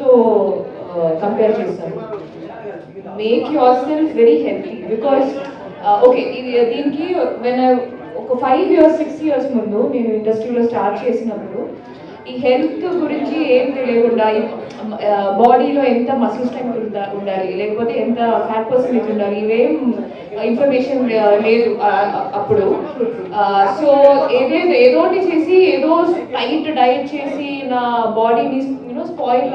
తో కంపేర్ చేస్తాను make yourself very healthy because okay ఇది దీనికి ఒక ఫైవ్ ఇయర్స్ సిక్స్ ఇయర్స్ ముందు నేను ఇండస్ట్రీలో స్టార్ట్ చేసినప్పుడు ఈ హెల్త్ గురించి ఏం తెలియకుండా బాడీలో ఎంత మసిల్ స్ట్రెంగ్త్ ఉండాలి లేకపోతే ఎంత ఫ్యాట్ పర్సెంటేజ్ ఉండాలి ఇవేం ఇన్ఫర్మేషన్ లేదు అప్పుడు. సో ఏదేదో ఏదో ఒకటి చేసి ఏదో టైట్ డైట్ చేసి నా బాడీని యూనో స్పాయిల్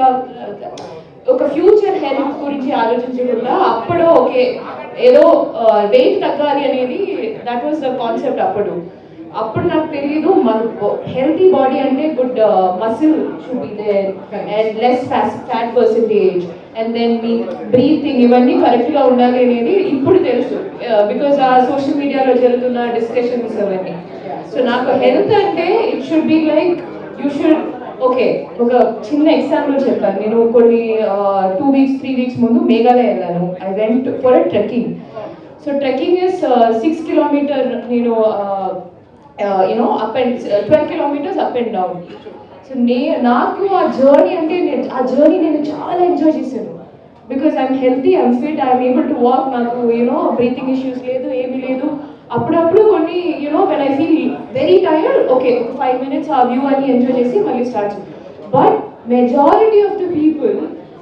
ఒక ఫ్యూచర్ హెల్త్ గురించి ఆలోచించకుండా అప్పుడు ఓకే ఏదో వెయిట్ తగ్గాలి అనేది దట్ వాస్ ద కాన్సెప్ట్ అప్పుడు. అప్పుడు నాకు తెలియదు మన హెల్తీ బాడీ అంటే good muscle should be there and less fat percentage and then me breathing ఇవన్నీ కరెక్ట్గా ఉండాలి అనేది ఇప్పుడు తెలుసు బికాస్ ఆ సోషల్ మీడియాలో జరుగుతున్న డిస్కషన్స్ అవన్నీ. సో నాకు హెల్త్ అంటే it should be like you should okay ఒక చిన్న ఎగ్జాంపుల్ చెప్పాను. నేను కొన్ని టూ వీక్స్ త్రీ వీక్స్ ముందు మేఘాలయ వెళ్ళాను. I went for a trekking so trekking is six kilometre నేను you know up and twelve kilometres up and down so నే నాకు ఆ జర్నీ అంటే నేను ఆ జర్నీ నేను చాలా ఎంజాయ్ చేశాను. Because I'm healthy I'm fit I'm able to walk నాకు యూనో బ్రీతింగ్ ఇష్యూస్ లేదు ఏమీ లేదు. అప్పుడప్పుడు కొన్ని you know when I feel very tired okay ఒక ఫైవ్ మినిట్స్ ఆ వ్యూ అని ఎంజాయ్ చేసి మళ్ళీ start but majority of the people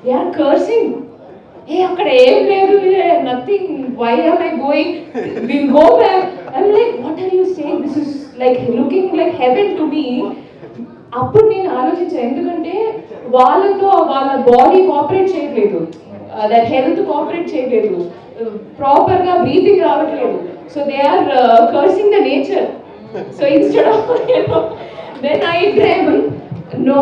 they are cursing ఏ అక్కడ ఏం లేదు nothing why are I going will go back I'm like what are you saying this is like looking like heaven to be అప్పుడు నేను ఆలోచించాను ఎందుకంటే వాళ్ళతో వాళ్ళ body cooperate చేయట్లేదు. దట్ హెల్త్ కోఆపరేట్ చేయట్లేదు. Uh, ప్రాపర్గా బ్రీతింగ్ రావట్లేదు. So they are cursing the nature so instead of then I drive no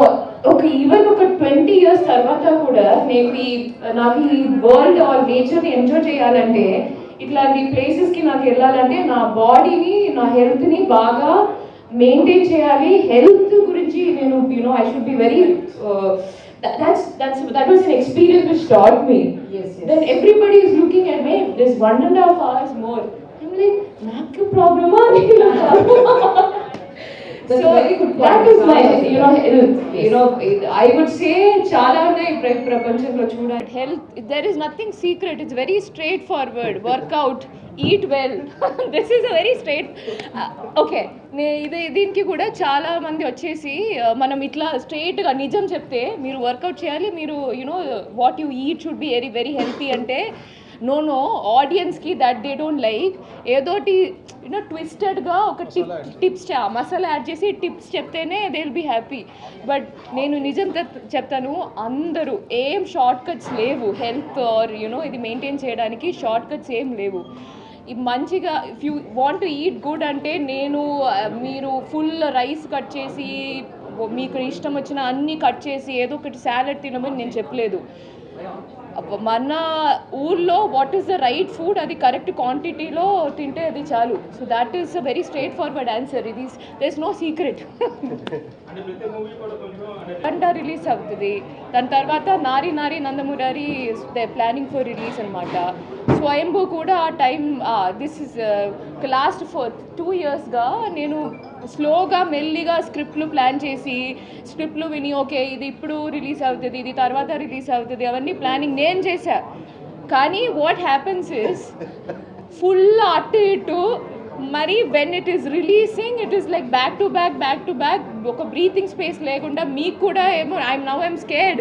ఒక ఈవెన్ ఒక ట్వంటీ ఇయర్స్ తర్వాత కూడా నేను ఈ నాకు ఈ వరల్డ్ ఆర్ నేచర్ని ఎంజాయ్ చేయాలంటే ఇట్లాంటి ప్లేసెస్కి నాకు వెళ్ళాలంటే నా బాడీని నా హెల్త్ని బాగా మెయింటైన్ చేయాలి. హెల్త్ గురించి నేను you know I should be very experience which taught me Yes, yes. Then everybody is looking at me one and half hours more like నాకు ప్రాబ్లమా Point. That is my I would say చాలా ఉన్నాయి ప్ర- ప్రపంచంలో చూడాలి. Health there is nothing secret it's very straightforward workout eat well this is a very straight okay నే ఇది దీనికి కూడా చాలా మంది వచ్చేసి uh, మనం ఇట్లా స్ట్రేట్గా నిజం చెప్తే మీరు వర్కౌట్ చేయాలి. మీరు you know what you eat should be very very healthy అంటే నో నో ఆడియన్స్కి దట్ దే డోంట్ లైక్ ఏదోటి యూనో ట్విస్టెడ్గా ఒక టిప్ టిప్స్ మసాలా యాడ్ చేసి టిప్స్ చెప్తేనే they will be happy but నేను నిజం చెప్- చెప్తాను అందరూ ఏం షార్ట్ కట్స్ లేవు హెల్త్ ఆర్ యూనో ఇది మెయింటైన్ చేయడానికి షార్ట్ కట్స్ ఏం లేవు. మంచిగా if you want to eat good అంటే నేను మీరు ఫుల్ రైస్ కట్ చేసి మీకు ఇష్టం వచ్చిన అన్నీ కట్ చేసి ఏదో ఒకటి సాలడ్ తినమని నేను చెప్పలేదు. మన ఊర్లో what is the right food అది కరెక్ట్ క్వాంటిటీలో తింటే అది చాలు. So that is a very straightforward answer ఇది దర్ నో సీక్రెట్ పంట రిలీజ్ అవుతుంది. దాని తర్వాత Nari Nari Nandamurari they planning for release అనమాట స్వయంభూ కూడా ఆ time this is last four two ఇయర్స్గా నేను స్లోగా మెల్లిగా స్క్రిప్ట్లు ప్లాన్ చేసి స్క్రిప్ట్లు విని ఓకే ఇది ఇప్పుడు రిలీజ్ అవుతుంది ఇది తర్వాత రిలీజ్ అవుతుంది అవన్నీ ప్లానింగ్ నేను చేశా. కానీ వాట్ హ్యాపెన్స్ ఇస్ ఫుల్ అటు ఇటు మరి when it is releasing it is like back to back back to back ఒక బ్రీతింగ్ స్పేస్ లేకుండా మీకు కూడా ఏమో ఐఎమ్ నవ్ ఐఎమ్ స్కేర్డ్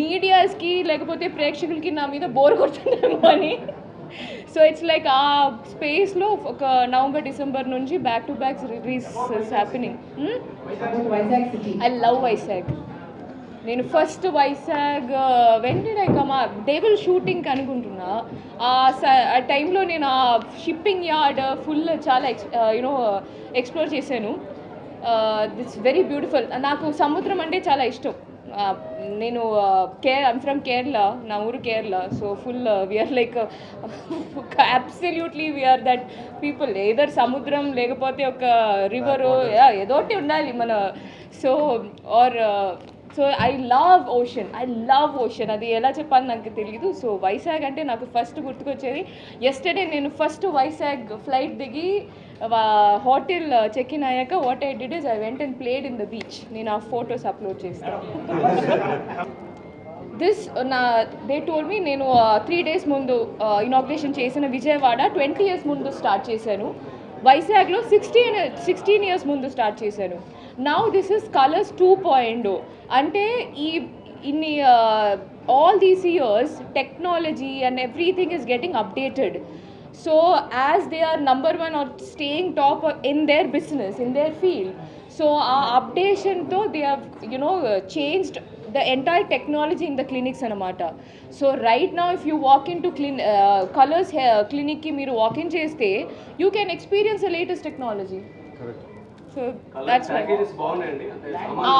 మీడియాస్కి లేకపోతే ప్రేక్షకులకి నా మీద బోర్ కొడుతుందేమో అని. సో ఇట్స్ లైక్ ఆ స్పేస్లో ఒక నవంబర్ డిసెంబర్ నుంచి back to back release happening I love Vizag నేను first Vizag when did I డేబుల్ shooting అనుకుంటున్నా. ఆ ఆ టైంలో నేను ఆ షిప్పింగ్ యార్డ్ ఫుల్ చాలా ఎక్స్ యూనో ఎక్స్ప్లోర్ చేశాను. దిట్స్ వెరీ బ్యూటిఫుల్ నాకు సముద్రం అంటే చాలా ఇష్టం. నేను కేర్ ఐమ్ ఫ్రమ్ కేరళ నా ఊరు Kerala so full we're like absolutely we're that people either సముద్రం లేకపోతే ఒక రివరు ఏదో ఒకటి ఉండాలి మన so are so I love ocean I love ocean అది ఎలా చెప్పాలి నాకు తెలియదు సో వైజాగ్ అంటే నాకు ఫస్ట్ గుర్తుకొచ్చేది. ఎస్టర్డే నేను ఫస్ట్ వైజాగ్ ఫ్లైట్ దిగి హోటల్ చెక్ ఇన్ అయ్యాక what I did is I went and played in the beach నేను ఆ ఫోటోస్ అప్లోడ్ చేస్తాను. దిస్ నా దే టోల్ మీ నేను త్రీ డేస్ ముందు ఇనాగ్రేషన్ చేసిన విజయవాడ ట్వంటీ ఇయర్స్ ముందు స్టార్ట్ చేశాను. వైజాగ్లో సిక్స్టీన్ సిక్స్టీన్ ఇయర్స్ ముందు స్టార్ట్ చేశాను. Now this is Kolors two point అంటే ఈ ఇన్ని all these years technology and everything is getting updated so as they are number one are staying top in their business in their field so uh అప్డేషన్తో they have you know changed the entire technology in the clinics అనమాట so right నా if you walk in to Kline Kolors క్లినిక్కి మీరు walk in చేస్తే you can experience the latest technology so that's packages బాగున్నాయండి అంటే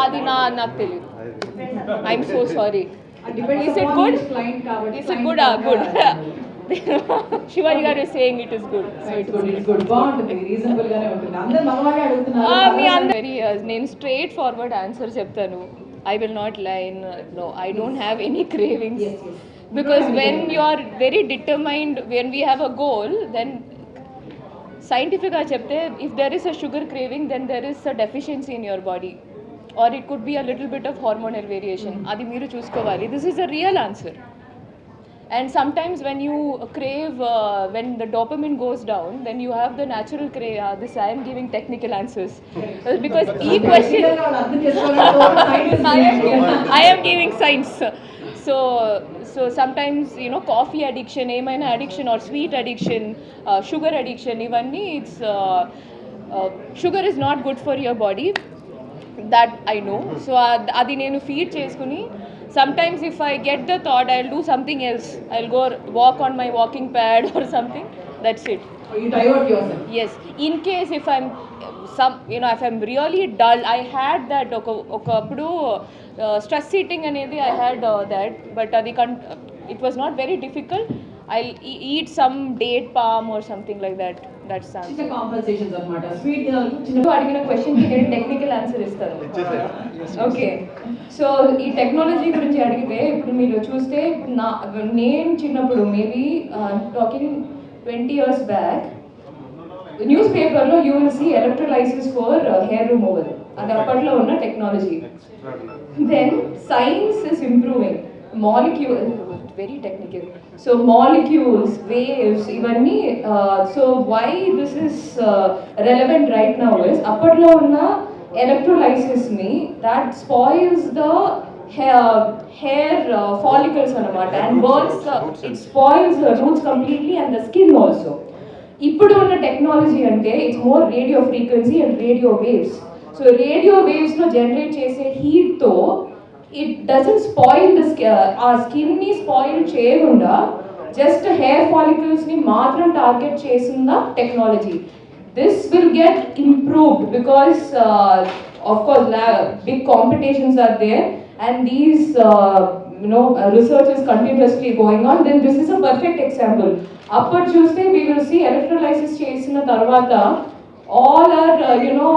అది నా నాకు తెలియదు I'm so sorry Depends Is it upon good? each client కాబట్టి Is it client good? Ah, good. Shivaji garu is saying it is good. So It's it good, is it's good. బాగుంటుంది reasonable గానే ఉంటుంది అందరు మగవాళ్ళే అడుగుతున్నారు Ah, మీ మగవాళ్ళు- అందరి నేను straightforward answer చెప్తాను I will not lie no I don't have any cravings Yes, yes. Because when you are very determined when we have a goal then సైంటిఫిక్గా చెప్తే if there is a sugar craving then there is a deficiency in your body or it could be a little bit of hormonal variation అది మీరు చూసుకోవాలి this is a real answer and sometimes when you crave uh, when the dopamine goes down then you have the natural crave uh, this i am giving technical answers Uh, because e question ఖచ్చితంగా వాళ్ళు అర్థం చేసుకోవాలి. Scientists I am, guys. I am giving science So so sometimes you know coffee addiction ఏమైనా addiction or sweet addiction sugar addiction ఇవన్నీ it's sugar is not good for your body that I know so అది నేను feed చేసుకుని sometimes if I get the thought I do something else I go walk on my walking pad or something that's it You divert yourself. Yes in case if I'm some you know if I'm really dull I had that ఒక ఒకప్పుడు stress eating అనేది I had that but అది కన్ it was not very difficult I eat some date palm or something like that నువ్వు అడిగిన క్వశ్చన్కి నేను technical answer ఇస్తాను. ఓకే సో ఈ టెక్నాలజీ గురించి అడిగితే ఇప్పుడు మీరు చూస్తే నా నేను చిన్నప్పుడు maybe talking twenty years back news పేపర్లో you will see electrolysis for hair removal అది అప్పట్లో ఉన్న technology then science is improving molecule very technical so molecules waves ఇవన్నీ uh, so why this is uh, relevant right now is అప్పట్లో ఉన్న electrolysis ని that spoils the hair hair uh, follicles అన్నమాట. And burns the, it spoils the roots completely and the skin also. ఇప్పుడు ఉన్న technology అంటే it's more radio frequency and radio waves so radio వేవ్స్లో generate చేసే హీట్తో it doesn't spoil the ఆ స్కిన్ని spoil చేయకుండా just hair ఫాలికల్స్ని మాత్రం టార్గెట్ చేసిన technology this will get improved because of course big competitions are there and these uh, you know uh, research is continuously going on, then this is a perfect example. Upper Tuesday we will see electrolysis chesina tarvata all our uh, you know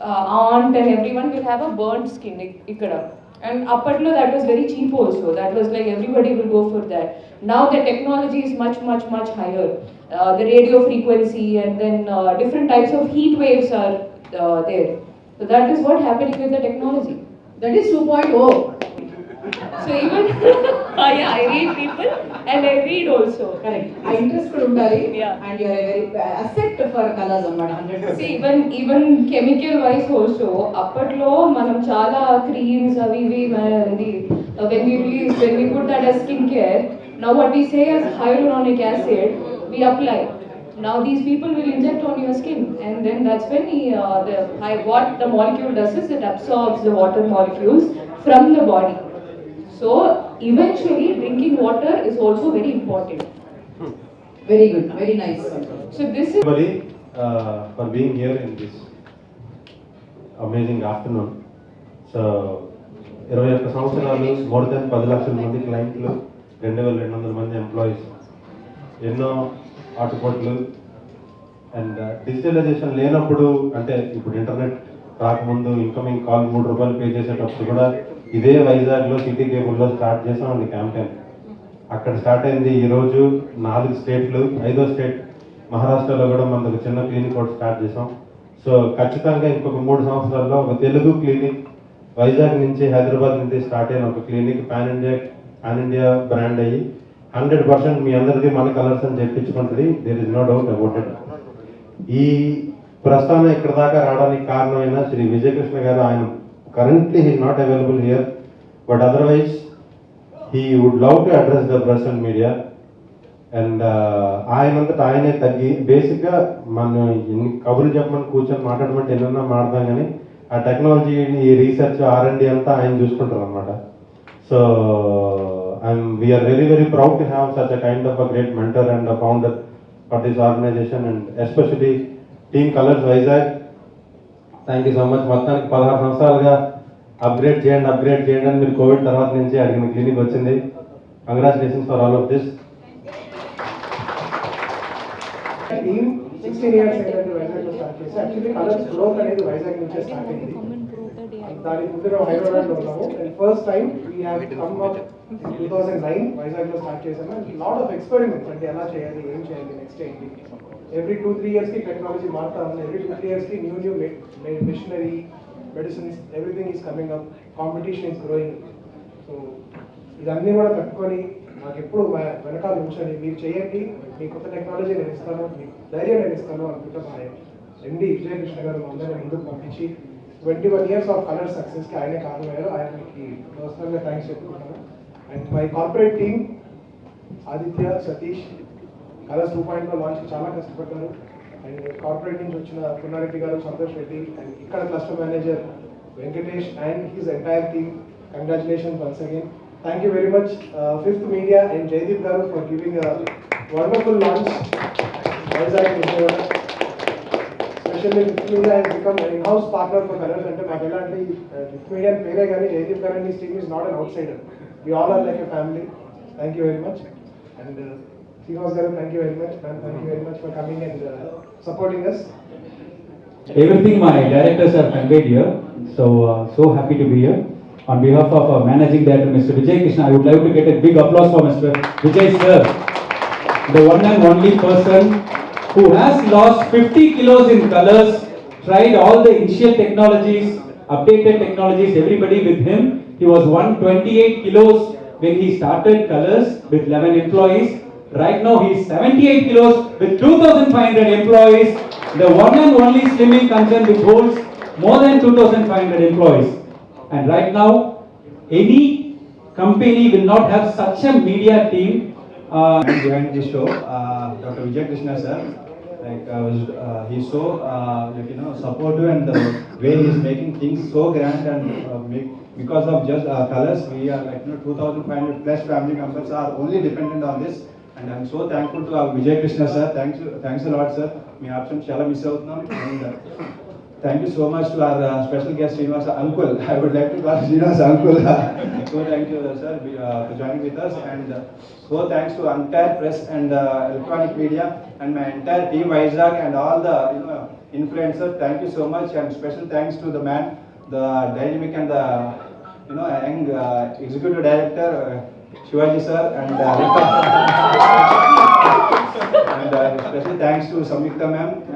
aunt and everyone will have a burnt skin ikkada. And appartlo that was very cheap also. That was like everybody will go for that. Now the technology is much, much, much higher. Uh, the radio frequency and then uh, different types of heat waves are uh, there. So that is what happening with the technology. That is two point O So even yeah, I read people and I read also. Correct ఆ interest కూడా ఉండాలి. And you're very accept for Kolors అన్నమాట even even chemical wise also, అప్పట్లో మనం చాలా creams అవి ఇవి when we release when we put that as skincare, now what we say as hyaluronic acid, we apply. Now these people will inject on your skin, and then that's when he, uh, the hy- what the molecule does is it absorbs the water molecules from the body. So eventually, drinking water is also very important. Very good very nice So this is everybody uh, for being here in this amazing afternoon. So ఇరవై ఒక్క సంవత్సరాలు more than పది లక్షల మంది క్లయింట్లు రెండు వేల రెండు వందల మంది ఎంప్లాయీస్ ఎన్నో ఆటుపోట్లు అండ్ డిజిటలైజేషన్ uh, లేనప్పుడు అంటే ఇప్పుడు ఇంటర్నెట్ రాకముందు ఇన్కమింగ్ కాల్ మూడు రూపాయలు పే చేసేటప్పుడు కూడా ఇదే వైజాగ్లో సిటీ కేబుల్లో స్టార్ట్ చేసామండి క్యాంపెయిన్ అక్కడ స్టార్ట్ అయింది ఈరోజు నాలుగు స్టేట్లు ఐదో స్టేట్ మహారాష్ట్రలో కూడా మనకు చిన్న క్లినిక్ ఒకటి స్టార్ట్ చేసాం. సో ఖచ్చితంగా ఇంకొక మూడు సంవత్సరాల్లో ఒక తెలుగు క్లినిక్ వైజాగ్ నుంచి హైదరాబాద్ నుంచి స్టార్ట్ అయిన ఒక clinic pan India pan India brand అయ్యి హండ్రెడ్ పర్సెంట్ మీ అందరిది మన కలర్స్ అని చెప్పించుకుంటుంది. There is no doubt about it ఈ ప్రస్థానం ఇక్కడ దాకా రావడానికి కారణమైన శ్రీ విజయకృష్ణ గారు ఆయన currently he not available here but otherwise he would love to address the press and media and ఆయనంతటా ఆయనే తగ్గి బేసిక్గా మనం ఎన్ని కబుర్లు చెప్పమని కూర్చొని మాట్లాడమంటే ఎన్నన్నా మాడదాం కానీ ఆ టెక్నాలజీ ఈ రీసెర్చ్ ఆర్ అండ్ అంతా ఆయన చూసుకుంటారు అనమాట so and we are very very proud to have such a kind of a great mentor and a founder for this organization and especially team colors Vizag. Thank you so much మొత్తానికి పదహారు సంవత్సరాలుగా upgrade చేయండి upgrade చేయండి అని మీరు Covid తర్వాత నుంచి అడిగిన క్లినిక్ వచ్చింది. Congratulations for all of this team sixteen years అయినటువంటి వైజాగ్లో స్టార్ట్ చేసి యాక్చువల్లీ కలర్స్ గ్రోత్ అనేది వైజాగ్ నుంచే స్టార్ట్ అయింది. దానికి ముందు మేము హైదరాబాద్ ఉన్నాము. And first time we have come up two thousand nine వైజాగ్లో స్టార్ట్ చేసాము అండ్ లాట్ ఆఫ్ ఎక్స్పెరిమెంట్స్ అంటే ఎలా చేయాలి ఏం చేయాలి నెక్స్ట్ ఏంటి? ఎవ్రీ టూ త్రీ ఇయర్స్కి టెక్నాలజీ మారుతా ఉంది. ఎవ్రీ టూ త్రీ ఇయర్స్కి new new machinery medicines everything is coming up competition is growing so ఇదన్నీ కూడా తట్టుకొని నాకు ఎప్పుడు వెనకాల ఉంచండి మీరు చేయండి మీ కొత్త టెక్నాలజీ నేను ఇస్తాను మీ ధైర్యం నేను ఇస్తాను అనుకుంటే మా ఎండి విజయకృష్ణ గారు మా అందరినీ ముందుకు పంపించి twenty one years of Kolor సక్సెస్కి ఆయనే కారణమయ్యారు. ఆయనకి పర్సనల్గా థ్యాంక్స్ చెప్పుకుంటాను and my corporate team Aditya Satish Kolors two పాయింట్లో లాంచ్ చాలా కష్టపడ్డారు. అండ్ కార్పొరేట్ నుంచి వచ్చిన పున్నారెడ్డి గారు సంతోష్ రెడ్డి అండ్ ఇక్కడ cluster manager Venkatesh and his entire team congratulation once again thank you very much fifth media and Jaydeep garu for giving wonderful launch Vizag Vijayawada specially fifth media and become in house partner for colours అంటే మాకు ఎలాంటి fifth media పేరే కానీ Jaydeep garu and team is not an outsider we all are like a family thank you very much and Srinivas garu thank you very much ma'am thank you very much for coming and supporting us Everything my directors have conveyed here, so uh, so happy to be here. On behalf of our managing director, Mr. Vijay Krishna, I would like to get a big applause for Mr. Vijay sir, the one and only person who has lost 50 kilos in colors, tried all the initial technologies, updated technologies, everybody with him. He was 128 kilos when he started colors with 11 employees. Right now, he is 78 kilos with 2,500 employees. The one and only slimming concern which holds more than 2,500 employees. And right now, any company will not have such a media team. Uh, behind this show, uh, Dr. Vijay Krishna sir, like uh, was, uh, he's so uh, like you know supportive and the way he's making things so grand and uh, make, because of just uh, colors, we are like you know 2,500 plus family members are only dependent on this. And I'm so thankful to our Vijay Krishna sir. Thanks, thanks a lot sir. Me option చాలా miss అవుతున్నాం Thank you so much to our uh, special guest, Srinivasa Uncle. I would like to call Srinivasa Uncle. so thank you, uh, sir, uh, for joining with us. And uh, so thanks to entire press and electronic media and my entire team, Vizag, and all the you know, influencers. Thank you so much. And special thanks to the man, the dynamic and the you know, young executive director, Shivaji sir and uh, and uh, special thanks to Samyukta ma'am